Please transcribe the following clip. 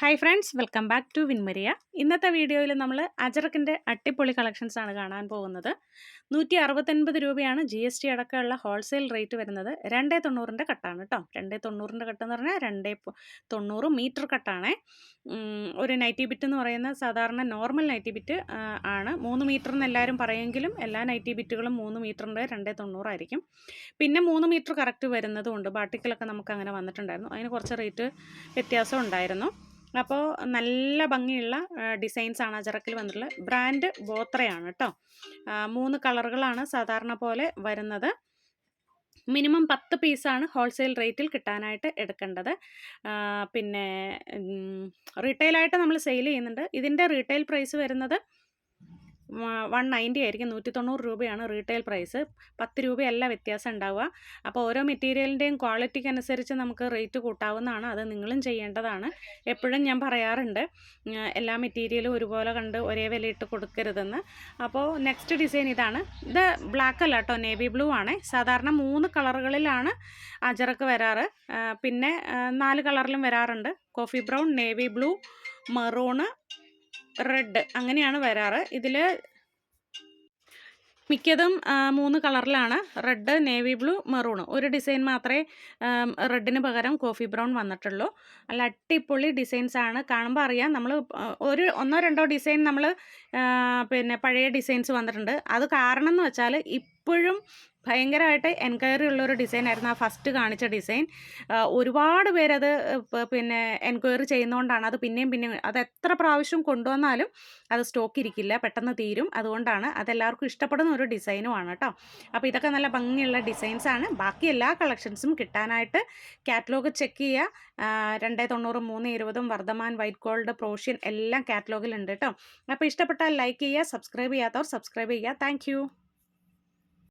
Hi friends welcome back to Vinmaria ഇന്നത്തെ വീഡിയോയിൽ നമ്മൾ അജറക്കിന്റെ അട്ടിപ്പൊളി കളക്ഷൻസ് ആണ് കാണാൻ പോകുന്നത്. നൂറ്റി അറുപത്തൊൻപത് രൂപയാണ് ജി എസ് ടി അടക്കമുള്ള ഹോൾസെയിൽ റേറ്റ് വരുന്നത്. രണ്ടേ തൊണ്ണൂറിന്റെ കട്ടാണ് കേട്ടോ. രണ്ടേ തൊണ്ണൂറിന്റെ കട്ടെന്ന് പറഞ്ഞാൽ രണ്ടേ തൊണ്ണൂറ് മീറ്റർ കട്ടാണേ ഒരു നൈറ്റി ബിറ്റ് എന്ന് പറയുന്ന സാധാരണ നോർമൽ നൈറ്റി ബിറ്റ് ആണ്. മൂന്ന് മീറ്റർ എന്ന് എല്ലാവരും പറയുമെങ്കിലും എല്ലാ നൈറ്റി ബിറ്റുകളും മൂന്ന് മീറ്ററിന്റെ രണ്ടേ തൊണ്ണൂറായിരിക്കും. പിന്നെ മൂന്ന് മീറ്റർ കറക്റ്റ് വരുന്നതുകൊണ്ട് ബാട്ടിക്കലൊക്കെ നമുക്ക് അങ്ങനെ വന്നിട്ടുണ്ടായിരുന്നു. അതിന് കുറച്ച് റേറ്റ് വ്യത്യാസം ഉണ്ടായിരുന്നു. അപ്പോൾ നല്ല ഭംഗിയുള്ള ഡിസൈൻസ് ആണ് അജറക്കിൽ വന്നിട്ടുള്ളത് ബ്രാൻഡ് ബോത്രയാണ് കേട്ടോ മൂന്ന് കളറുകളാണ് സാധാരണ പോലെ വരുന്നത്. മിനിമം പത്ത് പീസാണ് ഹോൾസെയിൽ റേറ്റിൽ കിട്ടാനായിട്ട് എടുക്കേണ്ടത്. പിന്നെ റീറ്റെയിലായിട്ട് നമ്മൾ സെയിൽ ചെയ്യുന്നുണ്ട്. ഇതിന്റെ റീറ്റെയിൽ പ്രൈസ് വരുന്നത് വൺ നയന്റി ആയിരിക്കും. നൂറ്റി തൊണ്ണൂറ് രൂപയാണ് റീറ്റെയിൽ പ്രൈസ് പത്ത് രൂപയല്ല വ്യത്യാസം ഉണ്ടാവുക. അപ്പോൾ ഓരോ മെറ്റീരിയലിന്റെയും ക്വാളിറ്റിക്ക് അനുസരിച്ച് നമുക്ക് റേറ്റ് കൂട്ടാവുന്നതാണ്. അത് നിങ്ങളും ചെയ്യേണ്ടതാണ്. എപ്പോഴും ഞാൻ പറയാറുണ്ട്. എല്ലാ മെറ്റീരിയലും ഒരുപോലെ കണ്ട് ഒരേ വിലയിട്ട് കൊടുക്കരുതെന്ന്. അപ്പോൾ നെക്സ്റ്റ് ഡിസൈൻ ഇതാണ്. ഇത് ബ്ലാക്ക് അല്ല കേട്ടോ നേവി ബ്ലൂ ആണ്. സാധാരണ മൂന്ന് കളറുകളിലാണ് അജറക്ക് വരാറ്. പിന്നെ നാല് കളറിലും വരാറുണ്ട്. Coffee brown navy blue maroon red അങ്ങനെയാണ് വരാറ്. ഇതിൽ മിക്കതും മൂന്ന് കളറിലാണ്. Red navy blue maroon. ഒരു ഡിസൈൻ മാത്രമേ റെഡിന് പകരം കോഫി ബ്രൗൺ വന്നിട്ടുള്ളൂ. അല്ല അട്ടിപ്പൊളി ഡിസൈൻസ് ആണ്. കാണുമ്പോൾ അറിയാം നമ്മൾ ഒരു ഒന്നോ രണ്ടോ ഡിസൈൻ നമ്മൾ പിന്നെ പഴയ ഡിസൈൻസ് വന്നിട്ടുണ്ട്. അത് കാരണം എന്ന് വെച്ചാൽ ഇപ്പോഴും ഭയങ്കരമായിട്ട് എൻക്വയറി ഉള്ളൊരു ഡിസൈൻ ആയിരുന്നു ആ ഫസ്റ്റ് കാണിച്ച ഡിസൈൻ ഒരുപാട് പേരത് പിന്നെ എൻക്വയറി ചെയ്യുന്നതുകൊണ്ടാണ് അത് പിന്നെയും പിന്നെയും അത് എത്ര പ്രാവശ്യം കൊണ്ടുവന്നാലും അത് സ്റ്റോക്ക് ഇരിക്കില്ല പെട്ടെന്ന് തീരും. അതുകൊണ്ടാണ് അതെല്ലാവർക്കും ഇഷ്ടപ്പെടുന്ന ഒരു ഡിസൈനുമാണ് കേട്ടോ അപ്പോൾ ഇതൊക്കെ നല്ല ഭംഗിയുള്ള ഡിസൈൻസ് ആണ്. ബാക്കി എല്ലാ കളക്ഷൻസും കിട്ടാനായിട്ട് കാറ്റലോഗ് ചെക്ക് ചെയ്യുക രണ്ടേ തൊണ്ണൂറും മൂന്ന് ഇരുപതും വർദ്ധമാൻ വൈറ്റ് ഗോൾഡ് പ്രോഷ്യൻ എല്ലാം കാറ്റലോഗിലുണ്ട് കേട്ടോ അപ്പോൾ ഇഷ്ടപ്പെട്ടാൽ ലൈക്ക് ചെയ്യുക സബ്സ്ക്രൈബ് ചെയ്യാത്തവർ സബ്സ്ക്രൈബ് ചെയ്യുക താങ്ക്